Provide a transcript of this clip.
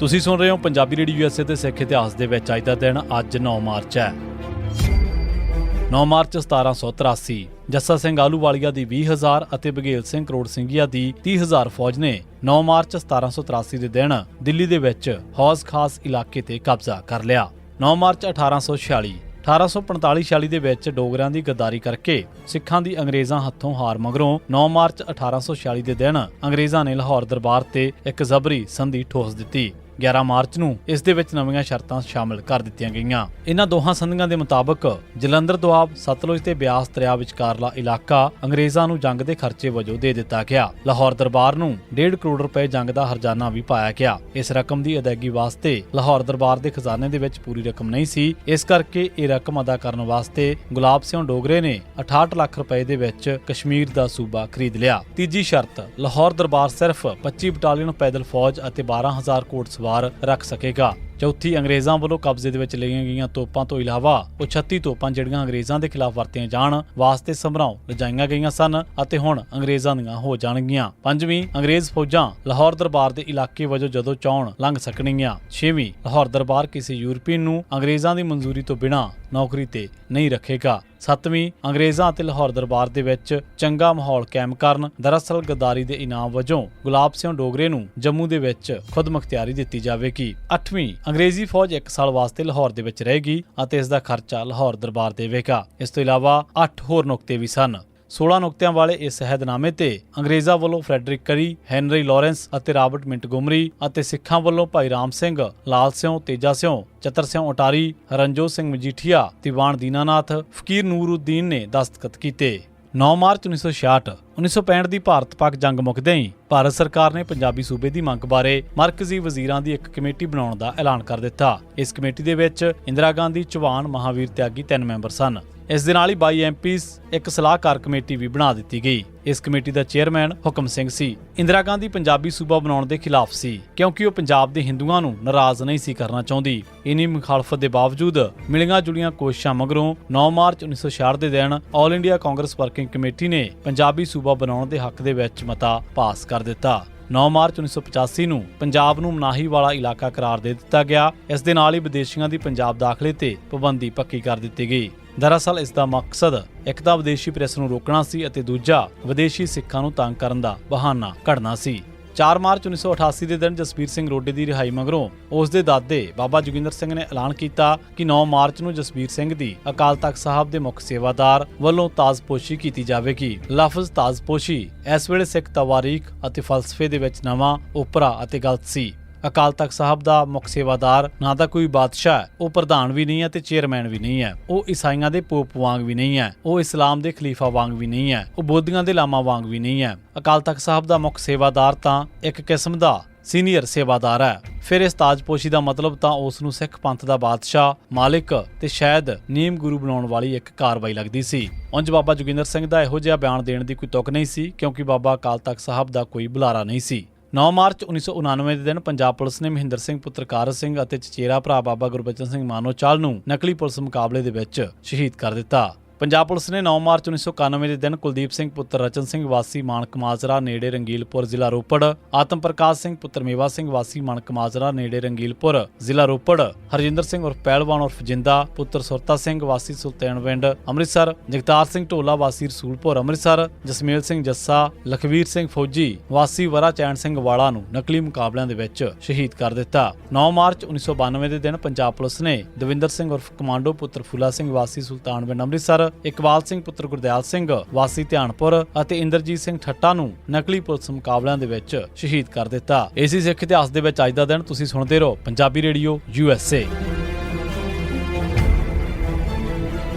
ਤੁਸੀਂ ਸੁਣ ਰਹੇ ਹੋ ਪੰਜਾਬੀ ਰੇਡੀਓ ਯੂਐਸਏ ਤੇ ਸਿੱਖ ਇਤਿਹਾਸ ਦੇ ਵਿੱਚ ਅੱਜ ਦਾ ਦਿਨ, ਅੱਜ 9 ਮਾਰਚ ਹੈ। 9 ਮਾਰਚ 1783 ਜੱਸਾ ਸਿੰਘ ਆਲੂਵਾਲੀਆ ਦੀ 20000 ਅਤੇ ਬਘੇਲ ਸਿੰਘ ਕਰੋੜ ਸਿੰਘੀਆ ਦੀ 30000 ਫੌਜ ਨੇ 9 ਮਾਰਚ 1783 ਦੇ ਦਿਨ ਦਿੱਲੀ ਦੇ ਵਿੱਚ ਹੌਜ਼ ਖਾਸ ਇਲਾਕੇ ਤੇ ਕਬਜ਼ਾ ਕਰ ਲਿਆ। 9 ਮਾਰਚ 1846 1845-46 ਦੇ ਵਿੱਚ ਡੋਗਰਿਆਂ ਦੀ ਗੱਦਾਰੀ ਕਰਕੇ ਸਿੱਖਾਂ ਦੀ ਅੰਗਰੇਜ਼ਾਂ ਹੱਥੋਂ ਹਾਰ ਮਗਰੋਂ 9 ਮਾਰਚ 1846 ਦੇ ਦਿਨ ਅੰਗਰੇਜ਼ਾਂ ਨੇ ਲਾਹੌਰ ਦਰਬਾਰ ਤੇ ਇੱਕ ਜ਼ਬਰੀ ਸੰਧੀ ਠੋਸ ਦਿੱਤੀ। 11 ਮਾਰਚ ਨੂੰ ਇਸ ਦੇ ਵਿੱਚ ਨਵੀਆਂ ਸ਼ਰਤਾਂ ਸ਼ਾਮਲ ਕਰ ਦਿੱਤੀਆਂ ਗਈਆਂ। ਇਹਨਾਂ ਦੋਹਾਂ ਸੰਧੀਆਂ ਦੇ ਮੁਤਾਬਕ ਜਲੰਧਰ ਦੁਆਬ ਸਤਲੁਜ ਤੇ ਬਿਆਸ ਦਰਿਆ ਵਿਚਕਾਰਲਾ ਇਲਾਕਾ ਅੰਗਰੇਜ਼ਾਂ ਨੂੰ ਜੰਗ ਦੇ ਖਰਚੇ ਵਜੋਂ ਦੇ ਦਿੱਤਾ ਗਿਆ। ਲਾਹੌਰ ਦਰਬਾਰ ਨੂੰ 1.5 ਕਰੋੜ ਰੁਪਏ ਜੰਗ ਦਾ ਹਰਜਾਨਾ ਵੀ ਪਾਇਆ ਗਿਆ। ਇਸ ਰਕਮ ਦੀ ਅਦਾਇਗੀ ਵਾਸਤੇ ਲਾਹੌਰ ਦਰਬਾਰ ਦੇ ਖਜ਼ਾਨੇ ਦੇ ਵਿੱਚ ਪੂਰੀ ਰਕਮ ਨਹੀਂ ਸੀ। ਇਸ ਕਰਕੇ ਇਹ ਰਕਮ ਅਦਾ ਕਰਨ ਵਾਸਤੇ ਗੁਲਾਬ ਸਿੰਘ ਡੋਗਰੇ ਨੇ 68 ਲੱਖ ਰੁਪਏ ਦੇ ਵਿੱਚ ਕਸ਼ਮੀਰ ਦਾ ਸੂਬਾ ਖਰੀਦ ਲਿਆ। ਤੀਜੀ ਸ਼ਰਤ, ਲਾਹੌਰ ਦਰਬਾਰ ਸਿਰਫ 25 ਬਟਾਲੀਅਨ ਪੈਦਲ ਫੌਜ ਅਤੇ 12000 ਕੋਟ ਸਵਾਰ ਰੱਖ ਸਕੇਗਾ। ਚੌਥੀ, ਅੰਗਰੇਜ਼ਾਂ ਵੱਲੋਂ ਕਬਜ਼ੇ ਦੇ ਵਿੱਚ ਲਈਆਂ ਗਈਆਂ ਤੋਪਾਂ ਤੋਂ ਇਲਾਵਾ ਉਹ 36 ਤੋਪਾਂ ਜਿਹੜੀਆਂ ਅੰਗਰੇਜ਼ਾਂ ਦੇ ਖਿਲਾਫ ਵਰਤੀਆਂ ਜਾਣ, ਵਾਸਤੇ ਸਮਰਾਉ ਲਿਜਾਈਆਂ ਗਈਆਂ ਸਨ ਅਤੇ ਹੁਣ ਅੰਗਰੇਜ਼ਾਂ ਦੀਆਂ ਹੋ ਜਾਣਗੀਆਂ। ਪੰਜਵੀਂ, ਅੰਗਰੇਜ਼ ਫੌਜਾਂ ਲਾਹੌਰ ਦਰਬਾਰ ਦੇ ਇਲਾਕੇ ਵਜੋਂ ਜਦੋਂ ਚਾਹਣ ਲੰਘ ਸਕਣਗੀਆਂ ਛੇਵੀਂ, ਲਾਹੌਰ ਦਰਬਾਰ ਕਿਸੇ ਯੂਰਪੀਅਨ ਨੂੰ ਅੰਗਰੇਜ਼ਾਂ ਦੀ ਮਨਜ਼ੂਰੀ ਤੋਂ ਬਿਨਾਂ ਨੌਕਰੀ ਤੇ ਨਹੀਂ ਰੱਖੇਗਾ। ਸੱਤਵੀਂ ਅੰਗਰੇਜ਼ਾਂ ਅਤੇ ਲਾਹੌਰ ਦਰਬਾਰ ਦੇ ਵਿੱਚ ਚੰਗਾ ਮਾਹੌਲ ਕਾਇਮ ਕਰਨ, ਦਰਅਸਲ ਗਦਾਰੀ ਦੇ ਇਨਾਮ ਵਜੋਂ ਗੁਲਾਬ ਸਿੰਘ ਡੋਗਰੇ ਨੂੰ ਜੰਮੂ ਦੇ ਵਿੱਚ ਖੁਦਮੁਖਤਿਆਰੀ ਦਿੱਤੀ ਜਾਵੇਗੀ। ਅੱਠਵੀਂ, ਅੰਗਰੇਜ਼ੀ ਫੌਜ 1 ਸਾਲ ਵਾਸਤੇ ਲਾਹੌਰ ਦੇ ਵਿੱਚ ਰਹੇਗੀ ਅਤੇ ਇਸ ਦਾ ਖਰਚਾ ਲਾਹੌਰ ਦਰਬਾਰ ਦੇਵੇਗਾ। ਇਸ ਤੋਂ ਇਲਾਵਾ 8 ਹੋਰ ਨੁਕਤੇ ਵੀ ਸਨ। 16 ਨੁਕਤਿਆਂ ਵਾਲੇ ਇਸ ਸਹਿਦਨਾਮੇ ਤੇ ਅੰਗਰੇਜ਼ਾਂ ਵੱਲੋਂ ਫਰੈਡਰਿਕ ਕਰੀ, ਹੈਨਰੀ ਲਾਰੈਂਸ ਅਤੇ ਰਾਬਰਟ ਮਿੰਟਗੋਮਰੀ ਅਤੇ ਸਿੱਖਾਂ ਵੱਲੋਂ ਭਾਈ ਰਾਮ ਸਿੰਘ, ਲਾਲ ਸਿੰਘ ਤੇਜਾ ਸਿੰਘ ਚਤਰ ਸਿੰਘ ਉਟਾਰੀ, ਰਣਜੋਤ ਸਿੰਘ ਮਜੀਠੀਆ, ਦੀਵਾਨ ਦੀਨਾਨਾਥ, ਫਕੀਰ ਨੂਰਉদ্ਦੀਨ ਨੇ ਦਸਤਖਤ ਕੀਤੇ। 9 ਮਾਰਚ 1966 1965 ਦੀ ਭਾਰਤ-ਪਾਕ ਜੰਗ ਮੁੱਕਦੇ ਹੀ ਭਾਰਤ ਸਰਕਾਰ ਨੇ ਪੰਜਾਬੀ ਸੂਬੇ ਦੀ ਮੰਗ ਬਾਰੇ ਮਰਕਜ਼ੀ ਵਜ਼ੀਰਾਂ ਦੀ ਇੱਕ ਕਮੇਟੀ ਬਣਾਉਣ ਦਾ ਐਲਾਨ ਕਰ ਦਿੱਤਾ। ਇਸ ਕਮੇਟੀ ਦੇ ਵਿੱਚ ਇੰਦਰਾ ਗਾਂਧੀ, ਚੌਹਾਨ, ਮਹਾਵੀਰ ਤਿਆਗੀ ਤਿੰਨ ਮੈਂਬਰ ਸਨ। ਇਸ ਦੇ ਨਾਲ ਹੀ 22 ਐਮਪੀਸ ਇੱਕ ਸਲਾਹਕਾਰ ਕਮੇਟੀ ਵੀ ਬਣਾ ਦਿੱਤੀ ਗਈ। ਇਸ ਕਮੇਟੀ ਦਾ ਚੇਅਰਮੈਨ ਹੁਕਮ ਸਿੰਘ ਸੀ। ਇੰਦਰਾ ਗਾਂਧੀ ਪੰਜਾਬੀ ਸੂਬਾ ਬਣਾਉਣ ਦੇ ਖਿਲਾਫ ਸੀ, ਕਿਉਂਕਿ ਉਹ ਪੰਜਾਬ ਦੇ ਹਿੰਦੂਆਂ ਨੂੰ ਨਾਰਾਜ਼ ਨਹੀਂ ਸੀ ਕਰਨਾ ਚਾਹੁੰਦੀ। ਇਨੀ ਮੁਖਾਲਫਤ ਦੇ ਬਾਵਜੂਦ ਮਿਲੀਆਂ ਜੁਲੀਆਂ ਕੋਸ਼ਿਸ਼ਾਂ ਮਗਰੋਂ 9 ਮਾਰਚ 1966 ਦੇ ਦਿਨ All India Congress working committee ਨੇ ਪੰਜਾਬੀ ਸੂਬਾ ਬਣਾਉਣ ਦੇ ਹੱਕ ਦੇ ਵਿੱਚ ਮਤਾ ਪਾਸ ਕਰ ਦਿੱਤਾ। 9 ਮਾਰਚ 1985 ਨੂੰ ਪੰਜਾਬ ਨੂੰ ਮਨਾਹੀ ਵਾਲਾ ਇਲਾਕਾ ਕਰਾਰ ਦੇ ਦਿੱਤਾ ਗਿਆ। ਇਸ ਦੇ ਨਾਲ ਹੀ ਵਿਦੇਸ਼ੀਆਂ ਦੀ ਪੰਜਾਬ ਦਾਖਲੇ ਤੇ ਪਾਬੰਦੀ ਪੱਕੀ ਕਰ ਦਿੱਤੀ ਗਈ। ਦਰਅਸਲ ਇਸ ਦਾ ਮਕਸਦ ਇੱਕ ਤਾਂ ਵਿਦੇਸ਼ੀ ਪ੍ਰੈਸ ਨੂੰ ਰੋਕਣਾ ਸੀ ਅਤੇ ਦੂਜਾ ਵਿਦੇਸ਼ੀ ਸਿੱਖਾਂ ਨੂੰ ਤੰਗ ਕਰਨ ਦਾ ਬਹਾਨਾ ਘੜਨਾ ਸੀ। 4 ਮਾਰਚ 1988 ਦੇ ਦਿਨ ਜਸਬੀਰ ਸਿੰਘ ਰੋਡੇ ਦੀ ਰਿਹਾਈ ਮਗਰੋਂ ਉਸ ਦੇ ਦਾਦੇ ਬਾਬਾ ਜੋਗਿੰਦਰ ਸਿੰਘ ਨੇ ਐਲਾਨ ਕੀਤਾ ਕਿ 9 ਮਾਰਚ ਨੂੰ ਜਸਬੀਰ ਸਿੰਘ ਦੀ ਅਕਾਲ ਤਖਤ ਸਾਹਿਬ ਦੇ ਮੁੱਖ ਸੇਵਾਦਾਰ ਵੱਲੋਂ ਤਾਜ਼ਪੋਸ਼ੀ ਕੀਤੀ ਜਾਵੇਗੀ। ਲਫ਼ਜ਼ ਤਾਜ਼ਪੋਸ਼ੀ ਇਸ ਵੇਲੇ ਸਿੱਖ ਤਵਾਰੀਖ ਅਤੇ ਫਲਸਫੇ ਦੇ ਵਿੱਚ ਨਵਾਂ ਉਪਰਾ ਅਤੇ ਗਲਤ ਸੀ। ਅਕਾਲ ਤਖਤ ਸਾਹਿਬ ਦਾ ਮੁੱਖ ਸੇਵਾਦਾਰ ਨਾ ਤਾਂ ਕੋਈ ਬਾਦਸ਼ਾਹ ਹੈ, ਉਹ ਪ੍ਰਧਾਨ ਵੀ ਨਹੀਂ ਹੈ ਤੇ ਚੇਅਰਮੈਨ ਵੀ ਨਹੀਂ ਹੈ। ਉਹ ਈਸਾਈਆਂ ਦੇ ਪੋਪ ਵਾਂਗ ਵੀ ਨਹੀਂ ਹੈ ਉਹ ਇਸਲਾਮ ਦੇ ਖਲੀਫਾ ਵਾਂਗ ਵੀ ਨਹੀਂ ਹੈ ਉਹ ਬੋਧੀਆਂ ਦੇ ਲਾਮਾ ਵਾਂਗ ਵੀ ਨਹੀਂ ਹੈ। ਅਕਾਲ ਤਖਤ ਸਾਹਿਬ ਦਾ ਮੁੱਖ ਸੇਵਾਦਾਰ ਤਾਂ ਇੱਕ ਕਿਸਮ ਦਾ ਸੀਨੀਅਰ ਸੇਵਾਦਾਰ ਹੈ। ਫਿਰ ਇਸ ਤਾਜਪੋਸ਼ੀ ਦਾ ਮਤਲਬ ਤਾਂ ਉਸ ਨੂੰ ਸਿੱਖ ਪੰਥ ਦਾ ਬਾਦਸ਼ਾਹ ਮਾਲਿਕ ਤੇ ਸ਼ਾਇਦ ਨੀਮ ਗੁਰੂ ਬਣਾਉਣ ਵਾਲੀ ਇੱਕ ਕਾਰਵਾਈ ਲੱਗਦੀ ਸੀ। ਉਂਝ ਬਾਬਾ ਜੋਗਿੰਦਰ ਸਿੰਘ ਦਾ ਇਹੋ ਜਿਹਾ ਬਿਆਨ ਦੇਣ ਦੀ ਕੋਈ ਤੁਕ ਨਹੀਂ ਸੀ ਕਿਉਂਕਿ ਬਾਬਾ ਅਕਾਲ ਤਖਤ ਸਾਹਿਬ ਦਾ ਕੋਈ ਬੁਲਾਰਾ ਨਹੀਂ ਸੀ। 9 ਮਾਰਚ 1999 ਦੇ ਦਿਨ ਪੰਜਾਬ ਪੁਲਿਸ ਨੇ ਮਹਿੰਦਰ ਸਿੰਘ, ਪੁੱਤਰ ਕਾਰ ਸਿੰਘ ਅਤੇ ਚਚੇਰਾ ਭਰਾ ਬਾਬਾ ਗੁਰਬਚਨ ਸਿੰਘ ਮਾਨੋਚਾਲ ਨੂੰ ਨਕਲੀ ਪੁਲਿਸ ਮੁਕਾਬਲੇ ਦੇ ਵਿੱਚ ਸ਼ਹੀਦ ਕਰ ਦਿੱਤਾ। ਪੰਜਾਬ ਪੁਲਿਸ ਨੇ 9 ਮਾਰਚ 1991 ਦੇ ਦਿਨ ਕੁਲਦੀਪ ਸਿੰਘ ਪੁੱਤਰ ਰਚਨ ਸਿੰਘ, ਵਾਸੀ ਮਾਨਕ ਮਾਜਰਾ, ਨੇੜੇ ਰੰਗੀਲਪੁਰ, ਜ਼ਿਲ੍ਹਾ ਰੋਪੜ, ਆਤਮ ਪ੍ਰਕਾਸ਼ ਸਿੰਘ, ਪੁੱਤਰ ਮੇਵਾ ਸਿੰਘ, ਵਾਸੀ ਮਾਨਕ ਮਾਜਰਾ, ਨੇੜੇ ਰੰਗੀਲਪੁਰ, ਜ਼ਿਲ੍ਹਾ ਰੋਪੜ, ਹਰਜਿੰਦਰ ਸਿੰਘ ਉਰਫ ਪਹਿਲਵਾਨ ਉਰਫ ਜਿੰਦਾ, ਪੁੱਤਰ ਸੁਰਤਾ ਸਿੰਘ, ਵਾਸੀ ਸੁਲਤਾਨਵਿੰਡ ਅੰਮ੍ਰਿਤਸਰ, ਜਗਤਾਰ ਸਿੰਘ ਢੋਲਾ, ਵਾਸੀ ਰਸੂਲਪੁਰ ਅੰਮ੍ਰਿਤਸਰ, ਜਸਮੇਲ ਸਿੰਘ ਜੱਸਾ, ਲਖਵੀਰ ਸਿੰਘ ਫੌਜੀ, ਵਾਸੀ ਵਰਾ ਚੈਨ ਸਿੰਘ ਵਾਲਾ ਨੂੰ ਨਕਲੀ ਮੁਕਾਬਲਿਆਂ ਦੇ ਵਿੱਚ ਸ਼ਹੀਦ ਕਰ ਦਿੱਤਾ। 9 ਮਾਰਚ 1992 ਦੇ ਦਿਨ ਪੰਜਾਬ ਪੁਲਿਸ ਨੇ ਦਵਿੰਦਰ ਸਿੰਘ ਉਰਫ ਕਮਾਂਡੋ, ਪੁੱਤਰ ਫੂਲਾ ਸਿੰਘ, ਵਾਸੀ ਸੁਲਤਾਨਵਿੰਡ ਅੰਮ੍ਰਿਤਸਰ ਇਕਬਾਲ ਸਿੰਘ ਪੁੱਤਰ ਗੁਰਦਿਆਲ ਸਿੰਘ, ਵਾਸੀ ਧਿਆਨਪੁਰ ਅਤੇ ਇੰਦਰਜੀਤ ਸਿੰਘ ਠੱਟਾ ਨੂੰ ਨਕਲੀ ਪੁਲਿਸ ਮੁਕਾਬਲਿਆਂ ਦੇ ਵਿੱਚ ਸ਼ਹੀਦ ਕਰ ਦਿੱਤਾ। ਇਸੇ ਸਿੱਖ ਇਤਿਹਾਸ ਦੇ ਵਿੱਚ ਅੱਜ ਦਾ ਦਿਨ ਤੁਸੀਂ ਸੁਣਦੇ ਰਹੋ, Punjabi radio, U S A.